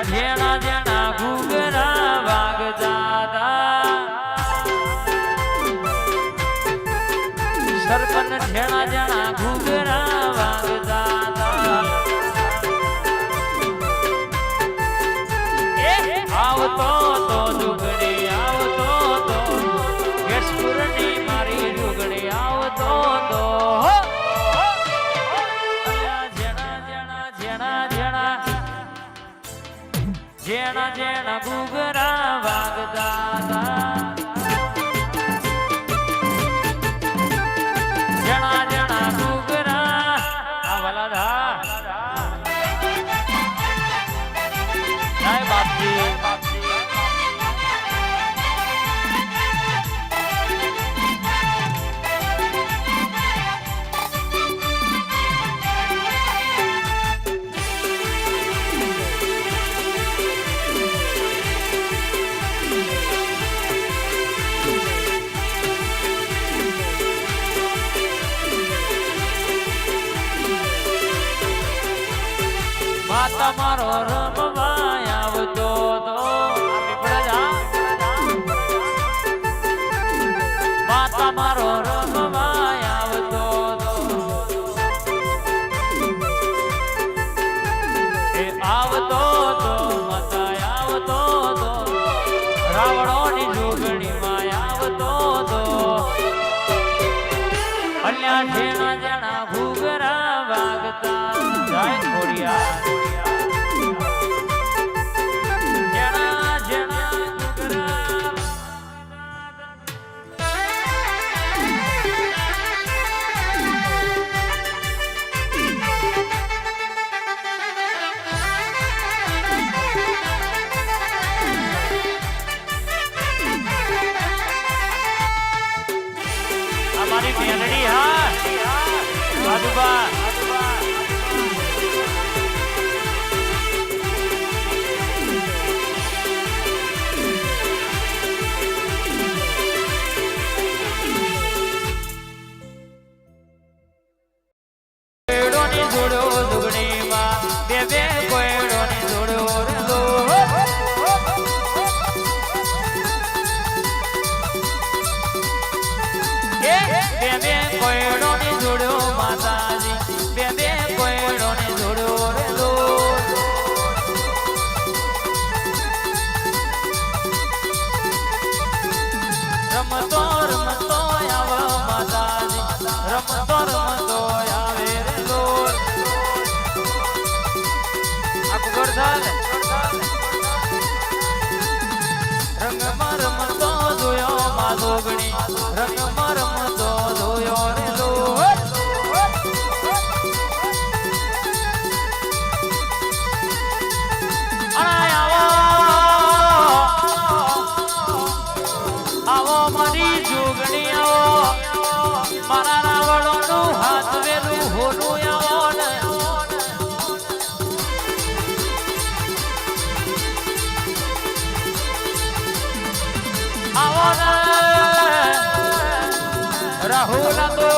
ઢેણા જેણા ઘૂઘરા વાગતા હતા સરપન ઢેણા જેણા ઘૂઘરા જેણા જેણા માતા મારો રમવા આવતો તો. તમારો મારો રમવા આવતો એ આવતો તો મતા આવતો તો. રાવણોની જોગણીમાં આવતો તો. અલ્યા જેણા જણા ઘૂઘરા વાગતા. જાય ખોડિયા રંગમાં રમતો જોયો માધોગણી. ગણી રમતો રાહુલ તો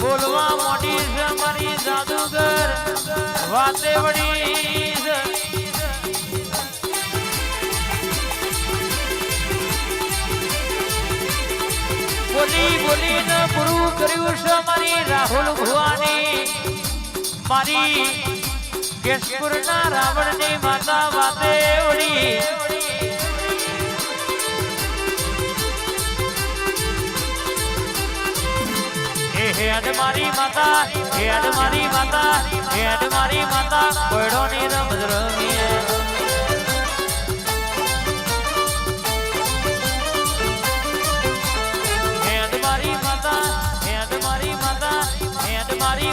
બોલવા મોટી છે મારી જાદુગર. વાતે વળી. બોલી બોલીને પૂરું કર્યું છે મારી રાહુલ ભુવાની. માતા વાતે ઓળી હે હે અડ મારી માતા હેડ મારી માતા હેડ મારી માતા કોયડોની રમત રમીએ. હેડ મારી માતા હેડ મારી માતા હેડ મારી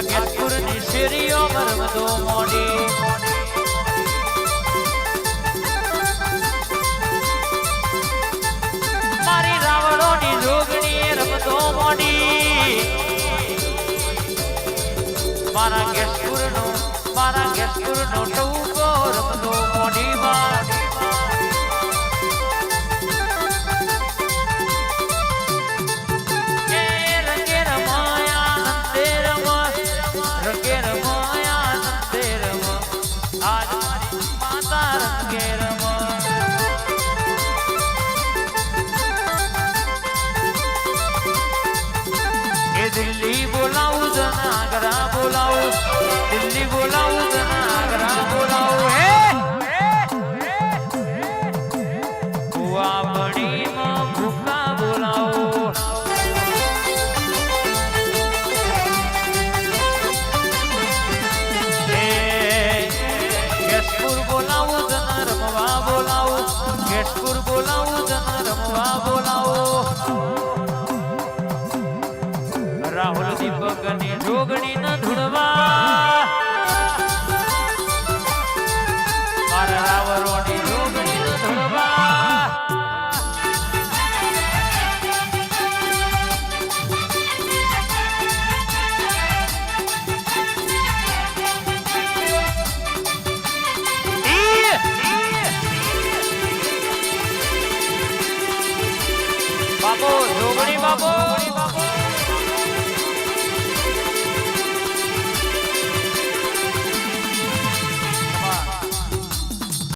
આ કેતપુરની શેરીઓ મરમદો મોડી. મારી રાવણોની જોગણી રમતો મોડી. મારા કેશપુરનો મારા કેશપુરનો ટૂંકો રમતો મોડીમાં. દિલ્હી બોલાવું તને 箱登りま登り